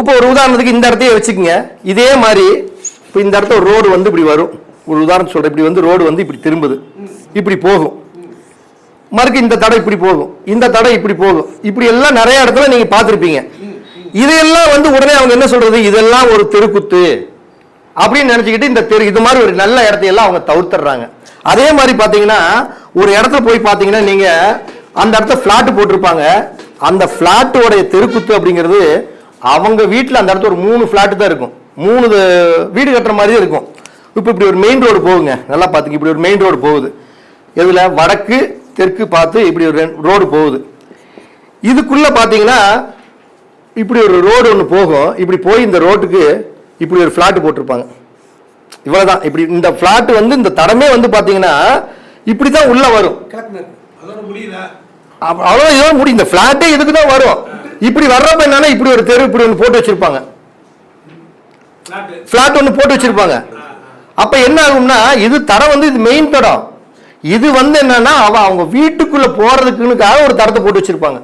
இப்போ ஒரு உதாரணத்துக்கு இந்த இடத்தையே வச்சுக்கோங்க. இதே மாதிரி இப்போ இந்த இடத்த ஒரு ரோடு வந்து இப்படி வரும். ஒரு உதாரணம் சொல்கிறேன் இப்படி வந்து ரோடு வந்து இப்படி திரும்புது. இப்படி போகும். மறுக்கு இந்த தடை இப்படி போகும். இந்த தடை இப்படி போகும். இப்படி எல்லாம் நிறைய இடத்துல நீங்கள் பார்த்துருப்பீங்க. இதையெல்லாம் வந்து உடனே அவங்க என்ன சொல்கிறது இதெல்லாம் ஒரு தெருக்குத்து. அப்படின்னு நினச்சிக்கிட்டு இந்த தெரு இது மாதிரி ஒரு நல்ல இடத்தையெல்லாம் அவங்க தவிர்த்துறாங்க அதே மாதிரி பார்த்தீங்கன்னா ஒரு இடத்துல போய் பார்த்தீங்கன்னா நீங்கள் அந்த இடத்த ஃப்ளாட்டு போட்டிருப்பாங்க. அந்த ஃப்ளாட்டோடைய தெருக்குத்து அப்படிங்கிறது அவங்க வீட்டில் அந்த இடத்துல ஒரு மூணு பிளாட் தான் இருக்கும். மூணு வீடு கட்டுற மாதிரி தான் இருக்கும். இப்போ இப்படி ஒரு மெயின் ரோடு போகுங்க. நல்லா பார்த்துங்க. இப்படி ஒரு மெயின் ரோடு போகுது. இதில் வடக்கு தெற்கு பார்த்து இப்படி ஒரு ரோடு போகுது. இதுக்குள்ள பார்த்தீங்கன்னா இப்படி ஒரு ரோடு ஒன்று போகும். இப்படி போய் இந்த ரோட்டுக்கு இப்படி ஒரு ஃப்ளாட் போட்டிருப்பாங்க. இவ்வளவுதான். இப்படி இந்த ஃப்ளாட் வந்து இந்த தடமே வந்து பார்த்தீங்கன்னா இப்படி தான் உள்ள வரும். அவ்வளோ இதோ முடி இந்த ஃப்ளாட்டே இதுக்கு தான் வரும். இப்படி வர்றப்ப என்னன்னா இப்படி ஒரு தெரு இப்படி ஒன்று போட்டு வச்சிருப்பாங்க. ஃப்ளாட் ஒன்று போட்டு வச்சிருப்பாங்க. அப்ப என்ன ஆகும்னா இது தரம் வந்து இது மெயின் தடம். இது வந்து என்னன்னா அவ அவங்க வீட்டுக்குள்ள போறதுக்குன்னுக்காக ஒரு தரத்தை போட்டு வச்சிருப்பாங்க.